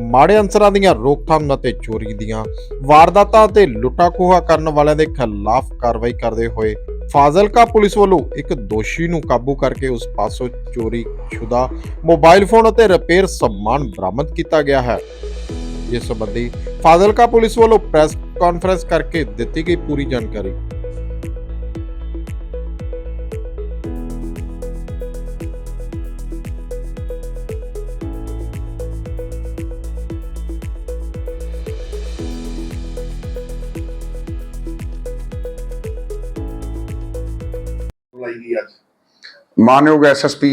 ਮਾੜੇ ਅੰਸਰਾਂ ਦੀਆਂ ਰੋਕਥਾਮ ਅਤੇ ਚੋਰੀ ਦੀਆਂ ਵਾਰਦਾਤਾਂ ਤੇ ਲੁੱਟਾਂ ਖੋਹਾਂ ਕਰਨ ਵਾਲਿਆਂ ਦੇ ਖਿਲਾਫ ਕਾਰਵਾਈ ਕਰਦੇ ਹੋਏ ਫਾਜ਼ਿਲਕਾ ਪੁਲਿਸ ਵੱਲੋਂ ਇੱਕ ਦੋਸ਼ੀ ਨੂੰ ਕਾਬੂ ਕਰਕੇ ਉਸ ਪਾਸੋਂ ਚੋਰੀ ਸ਼ੁਦਾ ਮੋਬਾਈਲ ਫੋਨ ਅਤੇ ਰਿਪੇਅਰ ਸਮਾਨ ਬਰਾਮਦ ਕੀਤਾ ਗਿਆ ਹੈ। ਇਸ ਸੰਬੰਧੀ ਫਾਜ਼ਿਲਕਾ ਪੁਲਿਸ ਵੱਲੋਂ ਪ੍ਰੈਸ ਕਾਨਫਰੰਸ ਕਰਕੇ ਦਿੱਤੀ ਗਈ ਪੂਰੀ ਜਾਣਕਾਰੀ। ਲਾਈ ਗਈ ਅੱਜ? ਮਾਨਯੋਗ ਐਸਐਸਪੀ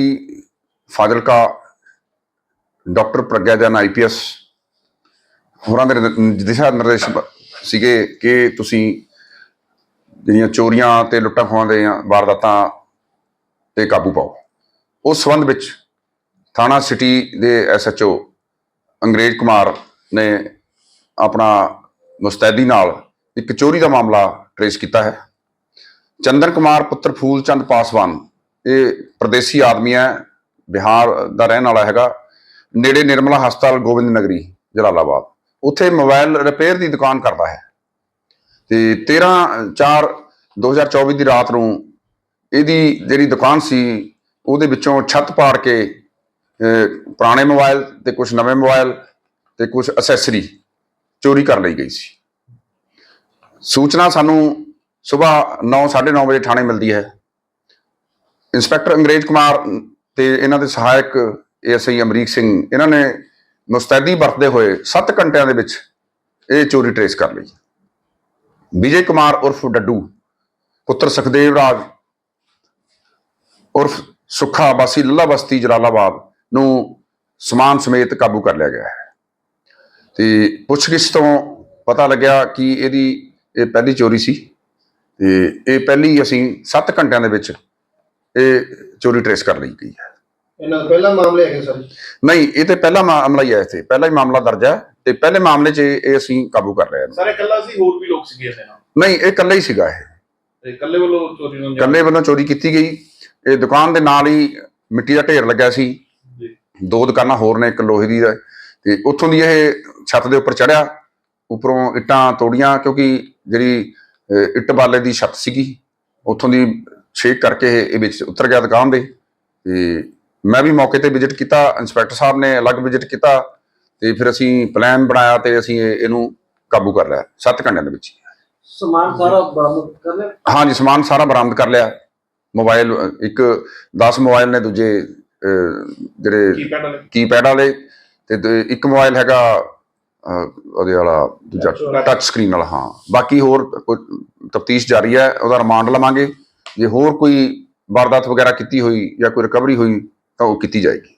ਫਾਜ਼ਿਲਕਾ ਡਾਕਟਰ ਪ੍ਰਗਿਆ ਜਨ ਆਈਪੀਐਸ ਹੋਰਾਂ ਦੇ ਦਿਸ਼ਾ ਨਿਰਦੇਸ਼ ਸੀਗੇ ਕਿ ਤੁਸੀਂ ਜਿਹੜੀਆਂ ਚੋਰੀਆਂ ਤੇ ਲੁੱਟਾਂ ਖੋਹਾਂ ਦੇ ਵਾਰਦਾਤਾਂ ਤੇ ਕਾਬੂ ਪਾਓ। ਉਸ ਸੰਬੰਧ ਵਿੱਚ ਥਾਣਾ ਸਿਟੀ ਦੇ ਐਸਐਚਓ ਅੰਗਰੇਜ਼ ਕੁਮਾਰ ਨੇ ਆਪਣਾ ਮੁਸਤੈਦੀ ਨਾਲ ਇੱਕ ਚੋਰੀ ਦਾ ਮਾਮਲਾ ਟਰੇਸ ਕੀਤਾ ਹੈ। ਚੰਦਰ ਕੁਮਾਰ ਪੁੱਤਰ ਫੂਲ ਚੰਦ ਪਾਸਵਾਨ, ਇਹ ਪ੍ਰਦੇਸੀ ਆਦਮੀ ਹੈ, ਬਿਹਾਰ ਦਾ ਰਹਿਣ ਵਾਲਾ ਹੈਗਾ, ਨੇੜੇ ਨਿਰਮਲਾ ਹਸਪਤਾਲ ਗੋਬਿੰਦ ਨਗਰੀ, ਜਲਾਲਾਬਾਦ। ਉੱਥੇ ਮੋਬਾਈਲ ਰਿਪੇਅਰ ਦੀ ਦੁਕਾਨ ਕਰਦਾ ਹੈ। ਤੇ 13 4 2024 ਦੀ ਰਾਤ ਨੂੰ ਇਹਦੀ ਜਿਹੜੀ ਦੁਕਾਨ ਸੀ, ਉਹਦੇ ਵਿੱਚੋਂ ਛੱਤ ਪਾੜ ਕੇ ਪੁਰਾਣੇ ਮੋਬਾਈਲ ਤੇ ਕੁਝ ਨਵੇਂ ਮੋਬਾਈਲ ਤੇ ਕੁਝ ਅਸੈਸਰੀ ਚੋਰੀ ਕਰ ਲਈ ਗਈ ਸੀ। ਸੂਚਨਾ ਸਾਨੂੰ ਸਵੇਰ 9:30 ਵਜੇ ਥਾਣੇ ਮਿਲਦੀ ਹੈ। ਇੰਸਪੈਕਟਰ ਅੰਗਰੇਜ਼ ਕੁਮਾਰ ਤੇ ਇਹਨਾਂ ਦੇ ਸਹਾਇਕ ਏਐਸਆਈ ਅਮਰੀਕ ਸਿੰਘ, ਇਹਨਾਂ ਨੇ ਮੁਸਤੈਦੀ ਵਰਤਦੇ ਹੋਏ 7 ਘੰਟਿਆਂ ਦੇ ਵਿੱਚ ਇਹ ਚੋਰੀ ਟਰੇਸ ਕਰ ਲਈ। ਵਿਜੇ ਕੁਮਾਰ ਉਰਫ ਡੱਡੂ, ਪੁੱਤਰ ਸੁਖਦੇਵ ਰਾਜ ਉਰਫ ਸੁੱਖਾ ਵਾਸੀ ਲੱਲਾ ਬਸਤੀ, ਜਲਾਲਾਬਾਦ ਨੂੰ ਸਮਾਨ ਸਮੇਤ ਕਾਬੂ ਕਰ ਲਿਆ ਗਿਆ ਹੈ। ਤੇ ਪੁੱਛਗਿੱਛ ਤੋਂ ਪਤਾ ਲੱਗਿਆ ਕਿ ਇਹਦੀ, ਇਹ ਪਹਿਲੀ ਚੋਰੀ ਸੀ। ਤੇ ਇਹ ਪਹਿਲੀ ਅਸੀਂ 7 ਘੰਟਿਆਂ ਦੇ ਵਿੱਚ ਇਹ ਚੋਰੀ ਟਰੇਸ ਕਰ ਲਈ ਗਈ ਹੈ। ਇਹਨਾਂ ਦਾ ਪਹਿਲਾ ਮਾਮਲੇ ਹੈਗੇ ਸਰ। ਨਹੀਂ ਇਹ ਤੇ ਪਹਿਲਾ ਮਾਮਲਾ ਹੀ ਹੈ ਇੱਥੇ। ਪਹਿਲਾ ਹੀ ਮਾਮਲਾ ਦਰਜ ਹੈ ਤੇ ਪਹਿਲੇ ਮਾਮਲੇ 'ਚ ਇਹ ਅਸੀਂ ਕਾਬੂ ਕਰ ਲਿਆ ਇਹਨੂੰ। ਸਾਰੇ ਇਕੱਲਾ ਸੀ ਹੋਰ ਵੀ ਲੋਕ ਸੀਗੇ ਨਾਲ? ਨਹੀਂ ਇਹ ਇਕੱਲਾ ਹੀ ਸੀਗਾ ਇਹ। ਤੇ ਇਕੱਲੇ ਵੱਲੋਂ ਚੋਰੀ ਨੂੰ ਇਕੱਲੇ ਵੱਲੋਂ ਚੋਰੀ ਕੀਤੀ ਗਈ। ਇਹ ਦੁਕਾਨ ਦੇ ਨਾਲ ਹੀ ਮਿੱਟੀ ਦਾ ਢੇਰ ਲੱਗਾ ਸੀ। ਜੀ। ਦੋ ਦੁਕਾਨਾਂ ਹੋਰ ਨੇ ਇੱਕ ਲੋਹੇ ਦੀ ਹੈ ਤੇ ਉੱਥੋਂ ਦੀ ਇਹ ਛੱਤ ਦੇ ਉੱਪਰ ਚੜਿਆ ਉੱਪਰੋਂ ਇੱਟਾਂ ਤੋੜੀਆਂ ਕਿਉਂਕਿ ਜਿਹੜੀ ਇੱਟ ਬਾਲੇ ਦੀ ਛੱਤ ਸੀਗੀ। ਉੱਥੋਂ ਦੀ ਛੇਕ ਕਰਕੇ ਇਹ ਵਿੱਚ ਉਤਰ ਗਿਆ ਦੁਕਾਨ ਦੇ। ਤੇ ਮੈਂ ਵੀ ਮੌਕੇ ਤੇ ਵਿਜ਼ਿਟ ਕੀਤਾ ਇੰਸਪੈਕਟਰ ਸਾਹਿਬ ਨੇ ਅਲੱਗ ਵਿਜ਼ਿਟ ਕੀਤਾ ਤੇ ਫਿਰ ਅਸੀਂ ਪਲਾਨ ਬਣਾਇਆ ਤੇ ਅਸੀਂ ਇਹ- ਇਹਨੂੰ ਕਾਬੂ ਕਰ ਲਿਆ 7 ਘੰਟਿਆਂ ਦੇ ਵਿੱਚ। ਹੀ। ਸਮਾਨ ਸਾਰਾ ਬਰਾਮਦ ਕਰ ਲਿਆ? ਹਾਂਜੀ ਸਮਾਨ ਸਾਰਾ ਬਰਾਮਦ ਕਰ ਲਿਆ। ਮੋਬਾਈਲ ਇੱਕ 10 ਮੋਬਾਈਲ ਨੇ ਦੂਜੇ ਜਿਹੜੇ ਕੀਪੈਡ ਵਾਲੇ। ਤੇ ਇੱਕ ਮੋਬਾਈਲ ਹੈਗਾ ਉਹਦੇ ਵਾਲਾ ਦੂਜਾ। ਟੱਚ ਸਕਰੀਨ ਵਾਲਾ ਹਾਂ। ਬਾਕੀ ਹੋਰ ਤਫਤੀਸ਼ ਜਾਰੀ ਹੈ ਉਹਦਾ ਰਿਮਾਂਡ ਲਵਾਂਗੇ। ਜੇ ਹੋਰ ਕੋਈ ਵਾਰਦਾਤ ਵਗੈਰਾ ਕੀਤੀ ਹੋਈ ਜਾਂ ਕੋਈ ਰਿਕਵਰੀ ਹੋਈ ਤਾਂ ਉਹ ਕੀਤੀ ਜਾਏਗੀ।